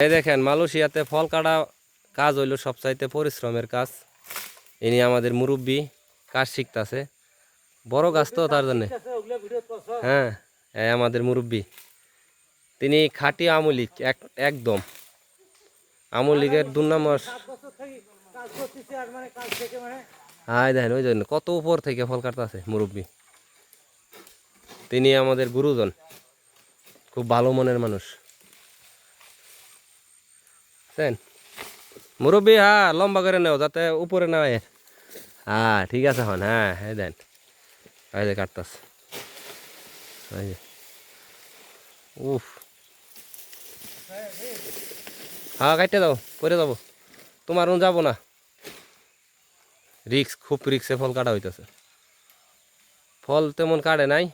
এই দেখেন, মালয়েশিয়াতে ফল কাটা কাজ হইল সবচাইতে পরিশ্রমের কাজ। ইনি আমাদের মুরব্বী, কাজ শিখতাছে। বড় গাছ তো তার জন্য। হ্যাঁ এই আমাদের মুরব্বী। তিনি খাঁটি আমলিক, এক, একদম। আমলিকের দুর্নামস। হ্যাঁ দেখেন, ওই জন্য কত উপর থেকে ফল কাটতেছে মুরব্বী। তিনি আমাদের গুরুজন। খুব ভালো মনের মানুষ। বুঝছেন মুরব্বী হ্যাঁ লম্বা করে নেও, যাতে উপরে না হয় হ্যাঁ ঠিক আছে হন হ্যাঁ হ্যাঁ দেন। এই যে কাটতাস এই যে। উফ। হ্যাঁ কাটতে দাও করে যাব। তোমার যাব না। রিক্স, খুব রিক্সে ফল কাটা হইতেছে। ফল তেমন কাটে নাই।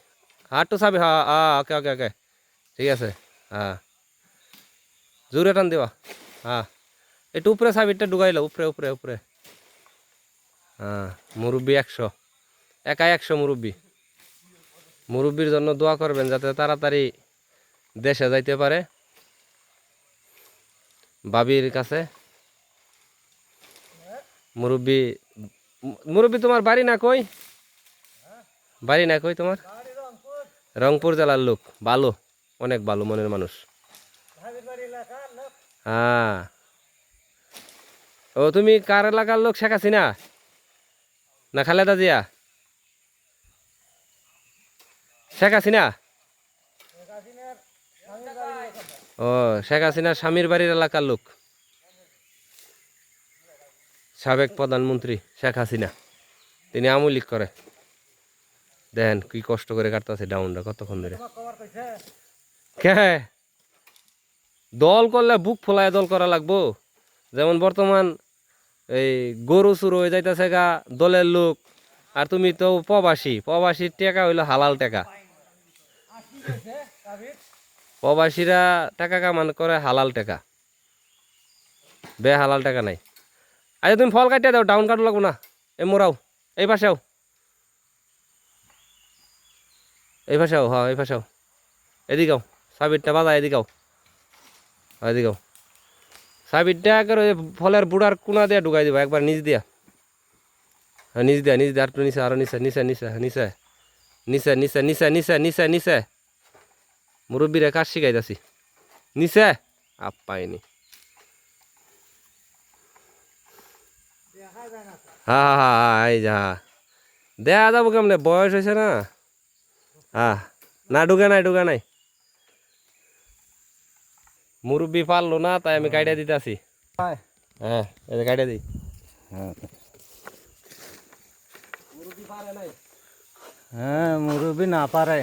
হাটু চাবি হ্যাঁ হ্যাঁ ওকে ওকে ওকে। ঠিক আছে হ্যাঁ। জোরে টান দিবা। হ্যাঁ একটু উপরে সাবিরটা ঢুকাইলো উপরে উপরে উপরে হ্যাঁ মুরব্বি একশো একা একশো মুরব্বি মুরব্বির জন্য দোয়া করবেন যাতে তাড়াতাড়ি দেশে যাইতে পারে বাবির কাছে মুরব্বি মুরব্বি তোমার বাড়ি না কই বাড়ি না কই তোমার রংপুর জেলার লোক ভালো অনেক ভালো মনের মানুষ হ্যাঁ। ও তুমি কার এলাকার লোক শেখ হাসিনা? না খালেদা জিয়া? শেখ হাসিনা? ও শেখ হাসিনা স্বামীর বাড়ির এলাকার লোক। সাবেক প্রধানমন্ত্রী শেখ হাসিনা। তিনি আমলিক করে। দেখেন কি কষ্ট করে কাটতেছে ডাউনটা কতক্ষণ ধরে। কে? দল করলে বুক ফোলায় দল করা লাগবো। যেমন বর্তমান এই গরু চুরু হয়ে যাইতেছে গা দলের লোক, আর তুমি তো প্রবাসী, প্রবাসীর টাকা হইল হালাল টাকা। প্রবাসীরা টাকা কামান করে হালাল টাকা। বে, হালাল টাকা নাই। আচ্ছা তুমি ফল কাটিয়ে দাও, ডাউন কাটো লাগবো না। এ মোরাও, এই পাশেও। এই পাশেও হ্যাঁ এই পাশেও। এদিকেও সাবিরটা বাজা এদিকেও হ্যাঁ, এদিকেও সাবিরটা করে ওই ফলের বুড়ার কোনা দিয়ে ঢুকাই দিব একবার নিচ দিয়া। হ্যাঁ নিচ দিয়া নিচ দিয়া আর একটু নিচে আরও নিচে নিচে নিচে নিচে। নিচে নিচে নিচে নিচে নিচে নিচে। মুরব্বীরা কাজ শিখাইতাছি। নিচে? আপ পাইনি হ্যাঁ হ্যাঁ হ্যাঁ এই যা দেয়া যাব কেমনে? বয়স হয়েছে না? হ্যাঁ না ঢুকে নাই ঢুকে নাই। মুরব্বি পারল না তাই আমি কাইটা দিতে আসি হ্যাঁ। এই কাইটা দিই। হ্যাঁ মুরব্বি না পারে।